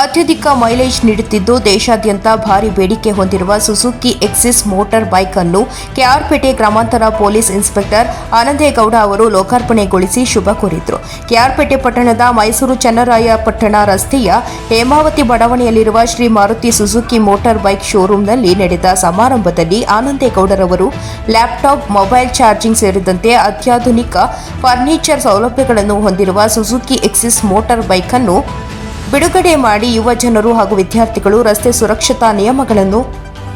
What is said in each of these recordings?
ಅತ್ಯಧಿಕ ಮೈಲೇಜ್ ನೀಡುತ್ತಿದ್ದು ದೇಶಾದ್ಯಂತ ಭಾರಿ ಬೇಡಿಕೆ ಹೊಂದಿರುವ ಸುಜುಕಿ ಎಕ್ಸಿಸ್ ಮೋಟಾರ್ ಬೈಕ್ ಅನ್ನು ಕೆಆರ್ಪೇಟೆ ಗ್ರಾಮಾಂತರ ಪೊಲೀಸ್ ಇನ್ಸ್ಪೆಕ್ಟರ್ ಆನಂದೇಗೌಡ ಅವರು ಲೋಕಾರ್ಪಣೆಗೊಳಿಸಿ ಶುಭ ಕೋರಿದರು. ಕೆಆರ್ಪೇಟೆ ಪಟ್ಟಣದ ಮೈಸೂರು ಚನ್ನರಾಯಪಟ್ಟಣ ರಸ್ತೆಯ Hemavathi ಬಡಾವಣೆಯಲ್ಲಿರುವ Shri Maruti Suzuki motor bike ಶೋರೂಂನಲ್ಲಿ ನಡೆದ ಸಮಾರಂಭದಲ್ಲಿ ಆನಂದೇಗೌಡರವರು ಲ್ಯಾಪ್ಟಾಪ್, ಮೊಬೈಲ್ ಚಾರ್ಜಿಂಗ್ ಸೇರಿದಂತೆ ಅತ್ಯಾಧುನಿಕ ಫರ್ನಿಚರ್ ಸೌಲಭ್ಯಗಳನ್ನು ಹೊಂದಿರುವ ಸುಜುಕಿ ಎಕ್ಸಿಸ್ ಮೋಟಾರ್ ಬೈಕ್ ಅನ್ನು ಬಿಡುಗಡೆ ಮಾಡಿ ಯುವ ಜನರು ಹಾಗೂ ವಿದ್ಯಾರ್ಥಿಗಳು ರಸ್ತೆ ಸುರಕ್ಷತಾ ನಿಯಮಗಳನ್ನು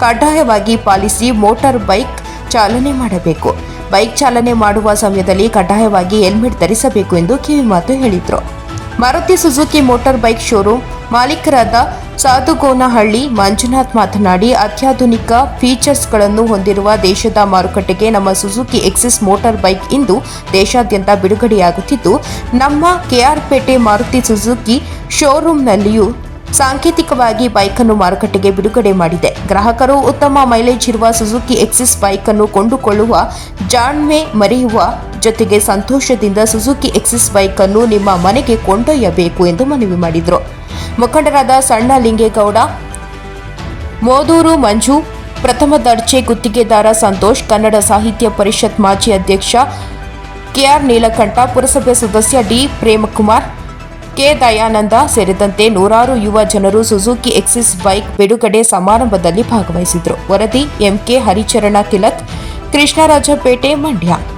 ಕಡ್ಡಾಯವಾಗಿ ಪಾಲಿಸಿ ಮೋಟಾರ್ ಬೈಕ್ ಚಾಲನೆ ಮಾಡಬೇಕು. ಬೈಕ್ ಚಾಲನೆ ಮಾಡುವ ಸಮಯದಲ್ಲಿ ಕಡ್ಡಾಯವಾಗಿ ಹೆಲ್ಮೆಟ್ ಧರಿಸಬೇಕು ಎಂದು ಕಿವಿಮಾತು ಹೇಳಿದರು. Maruti Suzuki motor bike showroom ಮಾಲೀಕರಾದ Sadhugonahalli Manjunath ಮಾತನಾಡಿ, ಅತ್ಯಾಧುನಿಕ ಫೀಚರ್ಸ್ಗಳನ್ನು ಹೊಂದಿರುವ ದೇಶದ ಮಾರುಕಟ್ಟೆಗೆ ನಮ್ಮ ಸುಜುಕಿ ಎಕ್ಸಿಸ್ ಮೋಟಾರ್ ಬೈಕ್ ಇಂದು ದೇಶಾದ್ಯಂತ ಬಿಡುಗಡೆಯಾಗುತ್ತಿದ್ದು, ನಮ್ಮ ಕೆಆರ್ಪೇಟೆ ಮಾರುತಿ ಸುಜುಕಿ ಶೋರೂಮ್ನಲ್ಲಿಯೂ ಸಾಂಕೇತಿಕವಾಗಿ ಬೈಕನ್ನು ಮಾರುಕಟ್ಟೆಗೆ ಬಿಡುಗಡೆ ಮಾಡಿದೆ. ಗ್ರಾಹಕರು ಉತ್ತಮ ಮೈಲೇಜ್ ಇರುವ ಸುಜುಕಿ ಎಕ್ಸಿಸ್ ಬೈಕನ್ನು ಕೊಂಡುಕೊಳ್ಳುವ, ಜಾಣ್ಮೆ ಮರೆಯುವ ಜೊತೆಗೆ ಸಂತೋಷದಿಂದ ಸುಜುಕಿ ಎಕ್ಸಿಸ್ ಬೈಕನ್ನು ನಿಮ್ಮ ಮನೆಗೆ ಕೊಂಡೊಯ್ಯಬೇಕು ಎಂದು ಮನವಿ ಮಾಡಿದರು. ಮುಖಂಡರಾದ ಸಣ್ಣ ಲಿಂಗೇಗೌಡ, ಮೋದೂರು ಮಂಜು, ಪ್ರಥಮ ದರ್ಜೆ ಗುತ್ತಿಗೆದಾರ ಸಂತೋಷ್, ಕನ್ನಡ ಸಾಹಿತ್ಯ ಪರಿಷತ್ ಮಾಜಿ ಅಧ್ಯಕ್ಷ ಕೆಆರ್ ನೀಲಕಂಠ, ಪುರಸಭೆ ಸದಸ್ಯ ಡಿ ಪ್ರೇಮಕುಮಾರ್ ಕೆ ದಯಾನಂದ ಸೇರಿದಂತೆ ನೂರಾರು ಯುವ ಜನರು ಸುಜುಕಿ ಎಕ್ಸಿಸ್ ಬೈಕ್ ಬಿಡುಗಡೆ ಸಮಾರಂಭದಲ್ಲಿ ಭಾಗವಹಿಸಿದರು. ವರದಿ ಎಂಕೆ ಹರಿಚರಣ ತಿಲಕ್, ಕೃಷ್ಣರಾಜಪೇಟೆ ಮಂಡ್ಯ.